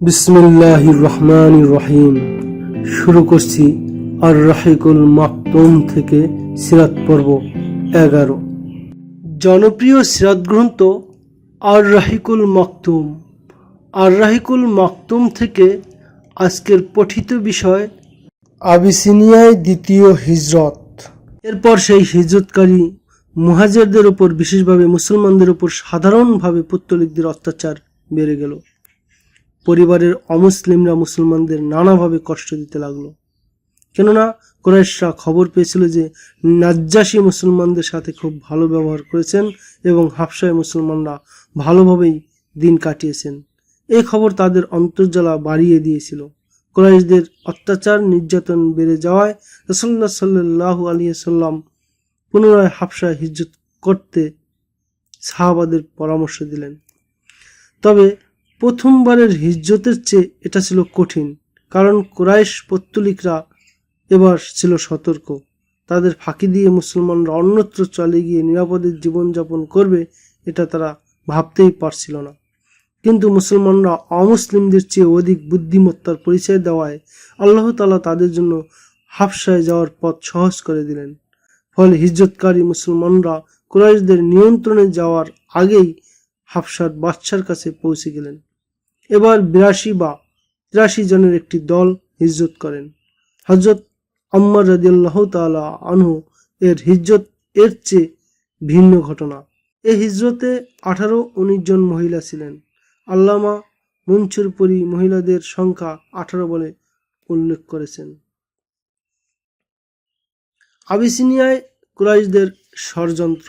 বিসমিল্লাহ রহমান রহিম। শুরু করছি আর রাহিকুল মাকতুম থেকে সিরাত পর্ব এগারো। জনপ্রিয় সিরাত গ্রন্থ আর রাহিকুল মাকতুম। আর রাহিকুল মাকতুম থেকে আজকের পঠিত বিষয় আবিসিনিয়ায় দ্বিতীয় হিজরত। এরপর সেই হিজরতকারী মুহাজিরদের ওপর বিশেষভাবে মুসলমানদের ওপর সাধারণভাবে পুত্তলিকদের অত্যাচার বেড়ে গেল। পরিবারের অমুসলিমরা মুসলমানদের নানাভাবে কষ্ট দিতে লাগল। কেননা কোরাইশরা খবর পেয়েছিল যে নাজ্জাসী মুসলমানদের সাথে খুব ভালো ব্যবহার করেছেন এবং হাফসায় মুসলমানরা ভালোভাবেই দিন কাটিয়েছেন। এই খবর তাদের অন্তর্জলা বাড়িয়ে দিয়েছিল। কোরাইশদের অত্যাচার, নির্যাতন বেড়ে যাওয়ায় রসল্লা সাল্লাহ আলিয়া সাল্লাম পুনরায় হাফসায় হিজ্জত করতে সাহাবাদের পরামর্শ দিলেন। তবে প্রথমবারের হিজ্জতের চেয়ে এটা ছিল কঠিন, কারণ কুরাইশ পত্তলিকরা এবার ছিল সতর্ক। তাদের ফাঁকি দিয়ে মুসলমানরা অন্যত্র চলে গিয়ে নিরাপদে জীবনযাপন করবে, এটা তারা ভাবতেই পারছিল না। কিন্তু মুসলমানরা অমুসলিমদের চেয়ে অধিক বুদ্ধিমত্তার পরিচয় দেওয়ায় আল্লাহ তালা তাদের জন্য হাফসায় যাওয়ার পথ সহজ করে দিলেন। ফলে হিজ্জতকারী মুসলমানরা কুরাইশদের নিয়ন্ত্রণে যাওয়ার আগেই হাফসার বাচ্চার কাছে পৌঁছে গেলেন। এবার বিরাশি বা তিরাশি জনের একটি দল হিজরত করেন। হজরত আম্মার রাদিয়াল্লাহ তালা আনহু এর হিজরত এর চেয়ে ভিন্ন ঘটনা। এই হিজরতে আঠারো উনিশ জন মহিলা ছিলেন। আল্লামা মঞ্চুরপুরী মহিলাদের সংখ্যা আঠারো বলে উল্লেখ করেছেন। আবিসিনিয়ায় কুরাইশদের ষড়যন্ত্র।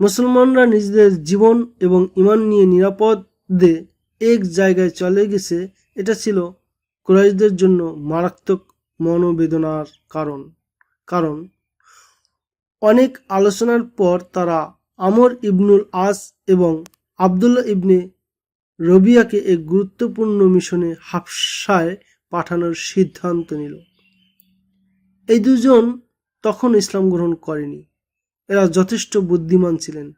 মুসলমানরা নিজেদের জীবন এবং ইমান নিয়ে নিরাপদে এক জায়গায় চলে গেছে, এটা ছিল কুরাইশদের জন্য মারাত্মক মনোবেদনার কারণ। কারণ, অনেক আলোচনার পর তারা আমর ইবনুল আস এবং আবদুল্লাহ ইবনে রবিয়াকে এক গুরুত্বপূর্ণ মিশনে হাফসায় পাঠানোর সিদ্ধান্ত নিল। এই দুজন তখন ইসলাম গ্রহণ করেনি। এরা যথেষ্ট বুদ্ধিমান ছিলেন।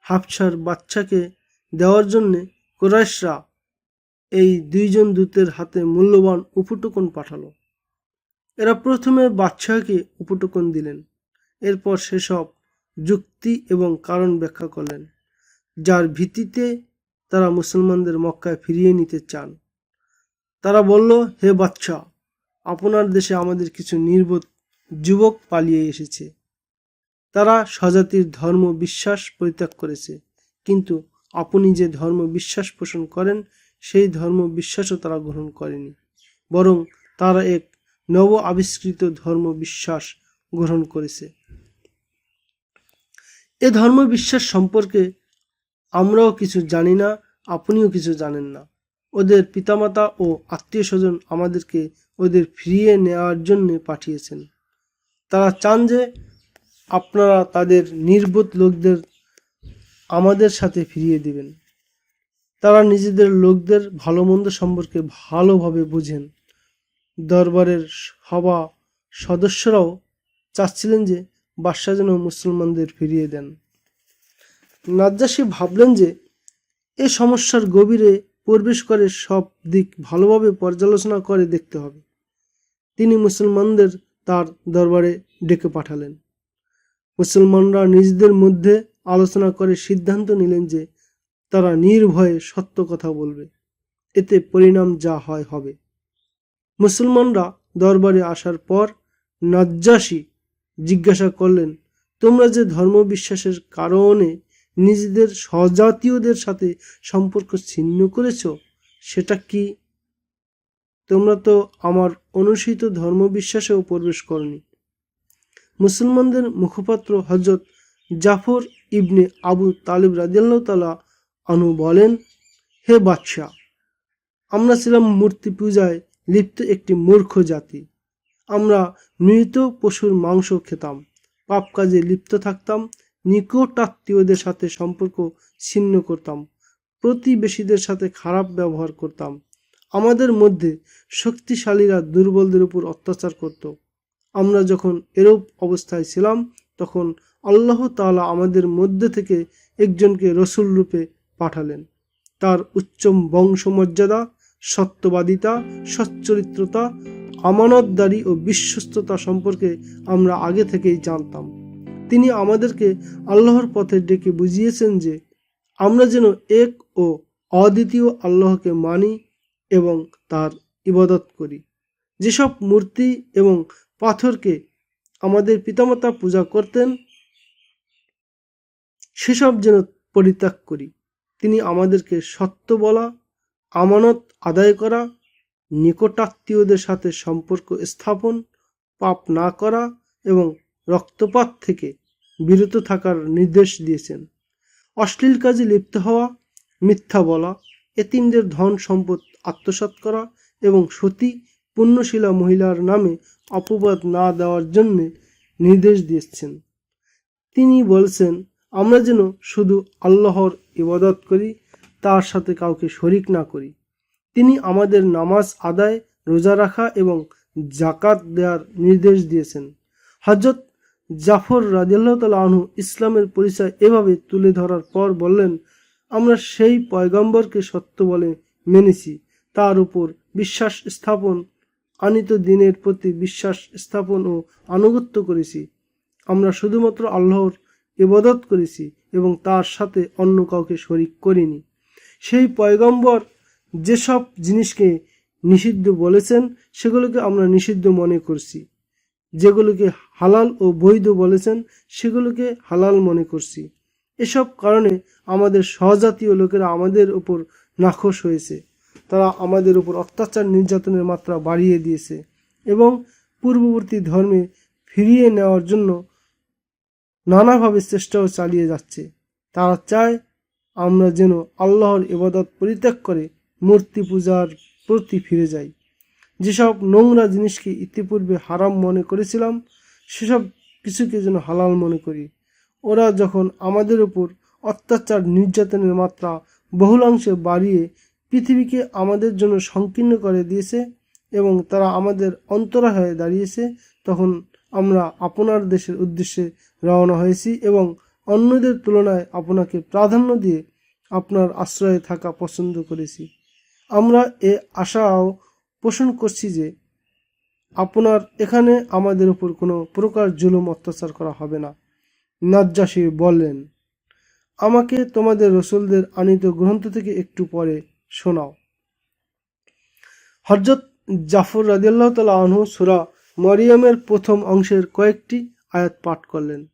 হাফসার বাচ্চাকে দেওয়ার জন্যে কোরাইশরা এই দুইজন দূতের হাতে মূল্যবান উপটুকন পাঠালো। এরা প্রথমে বাদশাহকে উপটুকন দিলেন। এরপর সেসব যুক্তি এবং কারণ ব্যাখ্যা করলেন, যার ভিত্তিতে তারা মুসলমানদের মক্কায় ফিরিয়ে নিতে চান। তারা বলল, হে বাচ্চা আপনার দেশে আমাদের কিছু নির্বোধ যুবক পালিয়ে এসেছে। তারা স্বজাতির ধর্ম বিশ্বাস পরিত্যাগ করেছে, কিন্তু আপনি যে ধর্ম বিশ্বাস পোষণ করেন সেই ধর্ম বিশ্বাসও তারা গ্রহণ করেনি। বরং তারা এক নব আবিষ্কৃত ধর্ম বিশ্বাস গ্রহণ করেছে। এ ধর্ম বিশ্বাস সম্পর্কে আমরাও কিছু জানি না, আপনিও কিছু জানেন না। ওদের পিতামাতা ও আত্মীয় স্বজন আমাদেরকে ওদের ফিরিয়ে নেওয়ার জন্য পাঠিয়েছেন। তারা চান যে আপনারা তাদের নির্বোধ লোকদের আমাদের সাথে ফিরিয়ে দিবেন। তারা নিজেদের লোকদের ভালো মন্দ সম্পর্কে ভালোভাবে বুঝেন। দরবারের সভা সদস্যরাও চাচ্ছিলেন যে বাদশাহ যেন মুসলমানদের ফিরিয়ে দেন। নাজ্জাসী ভাবলেন যে এ সমস্যার গভীরে প্রবেশ করে সব দিক ভালোভাবে পর্যালোচনা করে দেখতে হবে। তিনি মুসলমানদের তার দরবারে ডেকে পাঠালেন। মুসলমানরা নিজেদের মধ্যে আলোচনা করে সিদ্ধান্ত নিলেন যে তারা নির্ভয়ে সত্য কথা বলবে। এতে পরিণাম যা হয় হবে। মুসলমানরা দরবারে আসার পর নাজ্জাসী জিজ্ঞাসা করলেন, তোমরা যে ধর্ম বিশ্বাসের কারণে নিজেদের স্বজাতীয়দের সাথে সম্পর্ক ছিন্ন করেছ, সেটা কি? তোমরা তো আমার অনুসৃত ধর্ম বিশ্বাসেও প্রবেশ করনি। মুসলমানদের মুখপাত্র হজরত জাফর ইবনে আবু তালিব রাজিয়াল্লাহ তালা আনু বলেন, হে বাদশাহ আমরা ছিলাম মূর্তি পূজায় লিপ্ত একটি মূর্খ জাতি। আমরা মৃত পশুর মাংস খেতাম, পাপ কাজে লিপ্ত থাকতাম নিকটাত্মীয়দের সাথে সম্পর্ক ছিন্ন করতাম, প্রতিবেশীদের সাথে খারাপ ব্যবহার করতাম। আমাদের মধ্যে শক্তিশালীরা দুর্বলদের উপর অত্যাচার করত। আমরা যখন এরূপ অবস্থায় ছিলাম, তখন আল্লাহ তাআলা আমাদের মধ্যে থেকে একজনকে রসুল রূপে পাঠালেন। তার উচ্চ বংশমর্যাদা, সত্যবাদিতা, সচ্চরিত্রতা, আমানতদারি ও বিশ্বস্ততা সম্পর্কে আমরা আগে থেকেই জানতাম। তিনি আমাদেরকে আল্লাহর পথে ডেকে বুঝিয়েছেন যে, আমরা যেন এক ও অদ্বিতীয় আল্লাহকে মানি এবং তার ইবাদত করি। যেসব মূর্তি এবং পাথরকে আমাদের পিতামাতা পূজা করতেন, সেসব যেন পরিত্যাগ করি। তিনি আমাদেরকে সত্য বলা, আমানত আদায় করা, নিকটাত্মীয়দের সাথে সম্পর্ক স্থাপন, পাপ না করা এবং রক্তপাত থেকে বিরত থাকার নির্দেশ দিয়েছেন। অশ্লীল কাজে লিপ্ত হওয়া, মিথ্যা বলা, এতিমদের ধন সম্পদ আত্মসাৎ করা এবং সতী, পুণ্যশীলা মহিলার নামে অপবাদ না দেওয়ার জন্যে নির্দেশ দিয়েছেন। তিনি বলছেন আমরা যেন শুধু আল্লাহর ইবাদত করি, তার সাথে কাউকে শরিক না করি। তিনি আমাদের নামাজ আদায়, রোজা রাখা এবং জাকাত দেওয়ার নির্দেশ দিয়েছেন। হজরত জাফর রাজিয়াল্লাহ তালা আনহু ইসলামের পরিচয় এভাবে তুলে ধরার পর বললেন, আমরা সেই পয়গম্বরকে সত্য বলে মেনেছি। তার উপর বিশ্বাস স্থাপন, আনিত দিনের প্রতি বিশ্বাস স্থাপন ও আনুগত্য করেছি। আমরা শুধুমাত্র আল্লাহর ইবাদত করেছি এবং তার সাথে অন্য কাউকে শরিক করিনি। সেই পয়গম্বর যেসব জিনিসকে নিষিদ্ধ বলেছেন, সেগুলোকে আমরা নিষিদ্ধ মনে করছি। যেগুলোকে হালাল ও বৈধ বলেছেন, সেগুলোকে হালাল মনে করছি। এসব কারণে আমাদের সহজাতীয় লোকেরা আমাদের উপর নাখোশ হয়েছে। তারা আমাদের উপর অত্যাচার নির্যাতনের মাত্রা বাড়িয়ে দিয়েছে এবং পূর্ববর্তী ধর্মে ফিরিয়ে নেওয়ার জন্য নানাভাবে চেষ্টাও চালিয়ে যাচ্ছে। তারা চায় আমরা যেন আল্লাহর ইবাদত পরিত্যাগ করে মূর্তি পূজার প্রতি ফিরে যাই। যেসব নোংরা জিনিসকে ইতিপূর্বে হারাম মনে করেছিলাম, সেসব কিছুকে যেন হালাল মনে করি। ওরা যখন আমাদের উপর অত্যাচার, নির্যাতনের মাত্রা বহুলাংশে বাড়িয়ে পৃথিবীকে আমাদের জন্য সংকীর্ণ করে দিয়েছে এবং তারা আমাদের অন্তরা হয়ে দাঁড়িয়েছে, তখন আমরা আপনার দেশের উদ্দেশ্যে রওনা হয়েছি এবং অন্যদের তুলনায় আপনাকে প্রাধান্য দিয়ে আপনার আশ্রয়ে থাকা পছন্দ করেছি। আমরা এ আশাও পোষণ করছি যে আপনার এখানে আমাদের উপর কোনো প্রকার জুলুম, অত্যাচার করা হবে না। নাজ্জাসী বললেন, আমাকে তোমাদের রসুলদের আনিত গ্রন্থ থেকে একটু পরে শোনাও। হজরত জাফর রাদিয়াল্লাহ তালা আনহু সুরা মরিয়মের প্রথম অংশের কয়েকটি আয়াত পাঠ করলেন।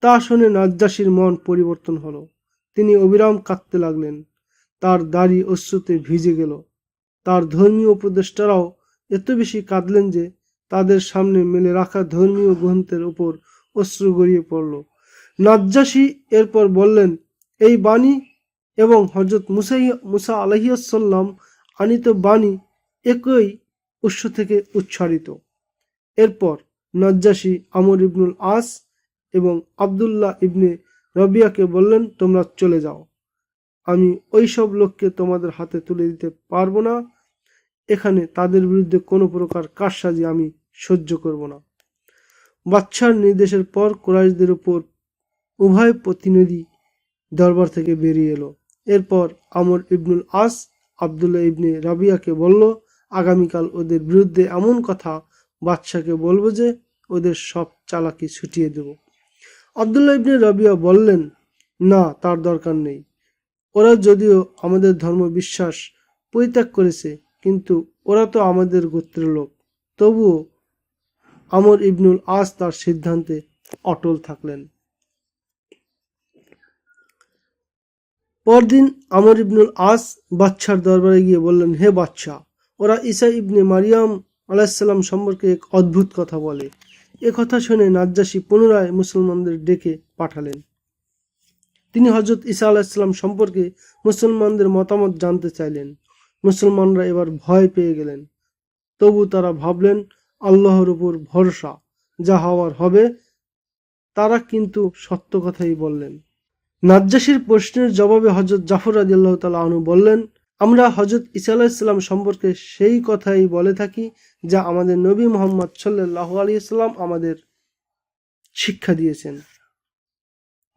তা শুনে নাজ্জাসীর মন পরিবর্তন হলো। তিনি অবিরাম কাঁদতে লাগলেন। তার দাড়ি অশ্রুতে ভিজে গেল। তার ধর্মীয় উপদেষ্টারাও এত বেশি কাঁদলেন যে তাদের সামনে মেলে রাখা ধর্মীয় গ্রন্থের উপর অশ্রু গড়িয়ে পড়ল। নাজ্জাসী এরপর বললেন, এই বাণী এবং হজরত মুসাই, মুসা আলহিয়াসাল্লাম আনিত বাণী একই উৎস থেকে উচ্চারিত। এরপর নজ্জাসী আমর ইবনুল আস এবং আবদুল্লাহ ইবনে রবিয়াকে বললেন, তোমরা চলে যাও। আমি ওই সব লোককে তোমাদের হাতে তুলে দিতে পারব না। এখানে তাদের বিরুদ্ধে কোনো প্রকার কারসাজি আমি সহ্য করব না। বাচ্চার নির্দেশের পর কোরাইশদের উপর উভয় প্রতিনিধি দরবার থেকে বেরিয়ে এলো। এরপর আমর ইবনুল আস আবদুল্লাহ ইবনে রাবিয়াকে বলল, আগামীকাল ওদের বিরুদ্ধে এমন কথা বাদশাকে বলব যে ওদের সব চালাকি ছুটিয়ে দেব। আবদুল্লাহ ইবনে রবিয়া বললেন, না, তার দরকার নেই। ওরা যদিও আমাদের ধর্ম বিশ্বাস পরিত্যাগ করেছে, কিন্তু ওরা তো আমাদের গোত্রের লোক। তবুও আমর ইবনুল আস তার সিদ্ধান্তে অটল থাকলেন। পরদিন আমর ইবনুল আস বাচ্চার দরবারে গিয়ে বললেন, হে বাচ্চা ওরা ঈসা ইবনে মারিয়াম আলাহিসাল্লাম সম্পর্কে এক অদ্ভুত কথা বলে। এ কথা শুনে নাজ্জাসী পুনরায় মুসলমানদের ডেকে পাঠালেন। তিনি হজরত ঈসা আলাহিসাল্লাম সম্পর্কে মুসলমানদের মতামত জানতে চাইলেন। মুসলমানরা এবার ভয় পেয়ে গেলেন। তবু তারা ভাবলেন, আল্লাহর উপর ভরসা, যা হওয়ার হবে, তারা কিন্তু সত্য কথাই বললেন। নাজ্জাসীর প্রশ্নের জবাবে হজরত জাফর রাজিয়াল্লাহ তালা আনু বললেন আমরা হজরত ইসা আলাহিসাল্লাম সম্পর্কে সেই কথাই বলে থাকি যা আমাদের নবী মোহাম্মদ সাল্লাহ আলিয়াল্লাম আমাদের শিক্ষা দিয়েছেন।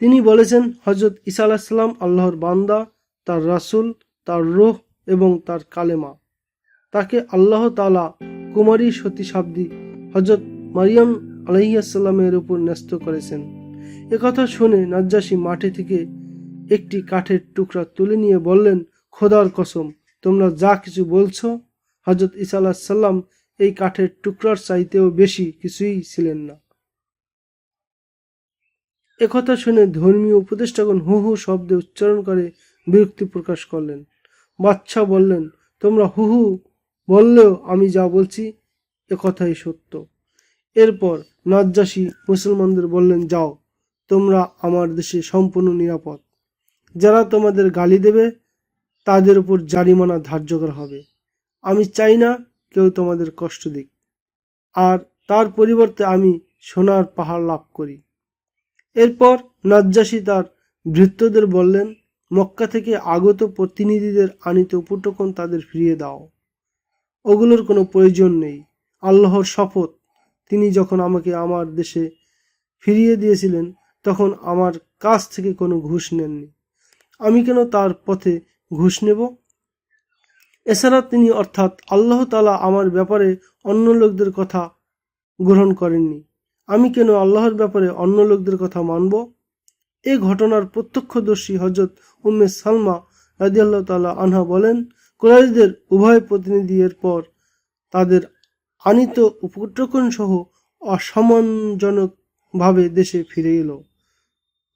তিনি বলেছেন হজরত ইসা আলাহিসাল্লাম আল্লাহর বান্দা, তার রাসুল, তার রোহ এবং তার কালেমা। তাকে আল্লাহ তালা কুমারী সতী শাব্দি হজরত মারিয়াম আলাইসাল্লামের উপর ন্যস্ত করেছেন। একথা শুনে নাজ্জাসী মাঠে থেকে একটি কাঠের টুকরা তুলে নিয়ে বললেন খোদার কসম, তোমরা যা কিছু বলছো হজরত ইসা আল্লাহ সাল্লাম এই কাঠের টুকরার চাইতেও বেশি কিছুই ছিলেন না। একথা শুনে ধর্মীয় উপদেষ্টাগণ হু হু শব্দে উচ্চারণ করে বিরক্তি প্রকাশ করলেন। বাচ্চা বললেন, তোমরা হু হু বললেও আমি যা বলছি একথাই সত্য। এরপর নাজ্জাসী মুসলমানদের বললেন, যাও, তোমরা আমার দেশে সম্পূর্ণ নিরাপদ। যারা তোমাদের গালি দেবে তাদের উপর জারিমানা ধার্য করা হবে। আমি চাই না কেউ তোমাদের কষ্ট দিক। আর তার পরিবর্তে আমি সোনার পাহাড় লাভ করি। এরপর নাজ্জাসী তার ভৃত্যদের বললেন, মক্কা থেকে আগত প্রতিনিধিদের আনিত উপটকন তাদের ফিরিয়ে দাও। ওগুলোর কোনো প্রয়োজন নেই। আল্লাহর শপথ। তিনি যখন আমাকে আমার দেশে ফিরিয়ে দিয়েছিলেন, তখন আমার কাছ থেকে কোনো ঘুষ নেননি। আমি কেন তার পথে ঘুষ নেব। এছাড়া তিনি অর্থাৎ আল্লাহ তালা আমার ব্যাপারে অন্য লোকদের কথা গ্রহণ করেননি। আমি কেন আল্লাহর ব্যাপারে অন্য লোকদের কথা মানব? এ ঘটনার প্রত্যক্ষদর্শী হজরত উম্মে সালমা রাজিয়াল্লাহ তালা আনহা বলেন, কুরাইশদের উভয় প্রতিনিধি এর পর তাদের আনিত উপটকন সহ অসম্মানজনকভাবে দেশে ফিরে এলো।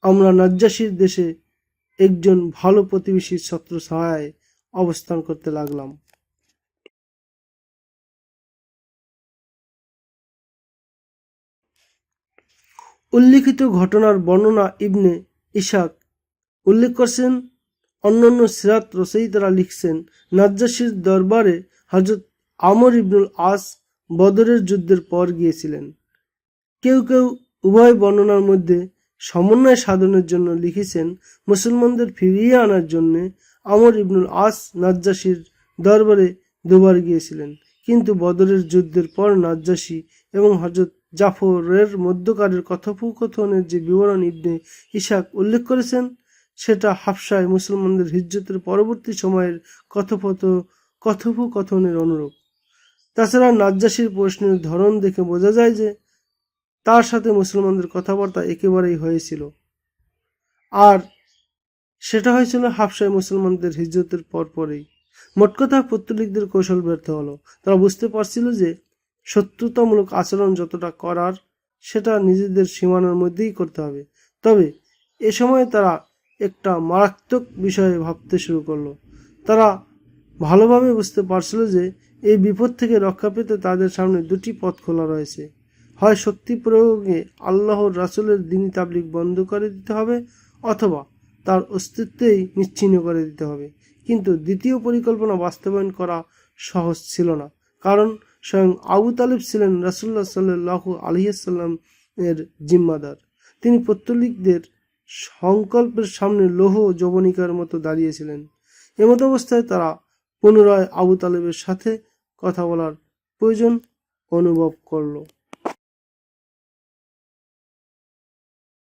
আমরা নাজ্জাসীর দেশে একজন ভালো প্রতিবেশীর ছত্র সহায় অবস্থান করতে লাগলাম। উল্লিখিত ঘটনার বর্ণনা ইবনে ইশাক উল্লেখ করছেন, অন্যান্য সিরাত রসইতারা লিখছেন, নাজ্জাসীর দরবারে হজরত আমর ইবনুল আস বদরের যুদ্ধের পর গিয়েছিলেন। কেউ কেউ উভয় বর্ণনার মধ্যে সমন্বয় সাধনের জন্য লিখেছেন মুসলমানদের ফিরিয়ে আনার জন্য আমর ইবনুল আস নাজ্জাসীর দরবারে দুবার গিয়েছিলেন। কিন্তু বদরের যুদ্ধের পর নাজ্জাসী এবং হজরত জাফরের মধ্যকারের কথোপকথনের যে বিবরণ ইবনে ইশাক উল্লেখ করেছেন, সেটা হাফসায় মুসলমানদের হিজ্জতের পরবর্তী সময়ের কথোপথ কথোপকথনের অনুরূপ। তাছাড়া নাজ্জাসীর প্রশ্নের ধরন দেখে বোঝা যায় যে তার সাথে মুসলমানদের কথাবার্তা একেবারেই হয়েছিল। আর সেটা হয়েছিল হাফসায় মুসলমানদের হিজরতের পরপরেই। মোট কথা পত্তলিকদের কৌশল ব্যর্থ হলো। তারা বুঝতে পারছিল যে শত্রুতামূলক আচরণ যতটা করার, সেটা নিজেদের সীমানার মধ্যেই করতে হবে। তবে এ সময় তারা একটা মারাত্মক বিষয়ে ভাবতে শুরু করল। তারা ভালোভাবে বুঝতে পারছিল যে এই বিপদ থেকে রক্ষা পেতে তাদের সামনে দুটি পথ খোলা রয়েছে। হয় শক্তি প্রয়োগে আল্লাহর রাসুলের দিনী তাবলিক বন্ধ করে দিতে হবে অথবা তার অস্তিত্বেই নিচ্ছিন্ন করে দিতে হবে। কিন্তু দ্বিতীয় পরিকল্পনা বাস্তবায়ন করা সহজ ছিল না। কারণ স্বয়ং আবু তালিব ছিলেন রাসুল্লাহ সাল্লাহ আলহিসাল্লাম এর জিম্মাদার। তিনি পত্তলিকদের সংকল্পের সামনে লৌহ যবনিকার মতো দাঁড়িয়েছিলেন। এমত অবস্থায় তারা পুনরায় আবু তালেবের সাথে কথা বলার প্রয়োজন অনুভব করল।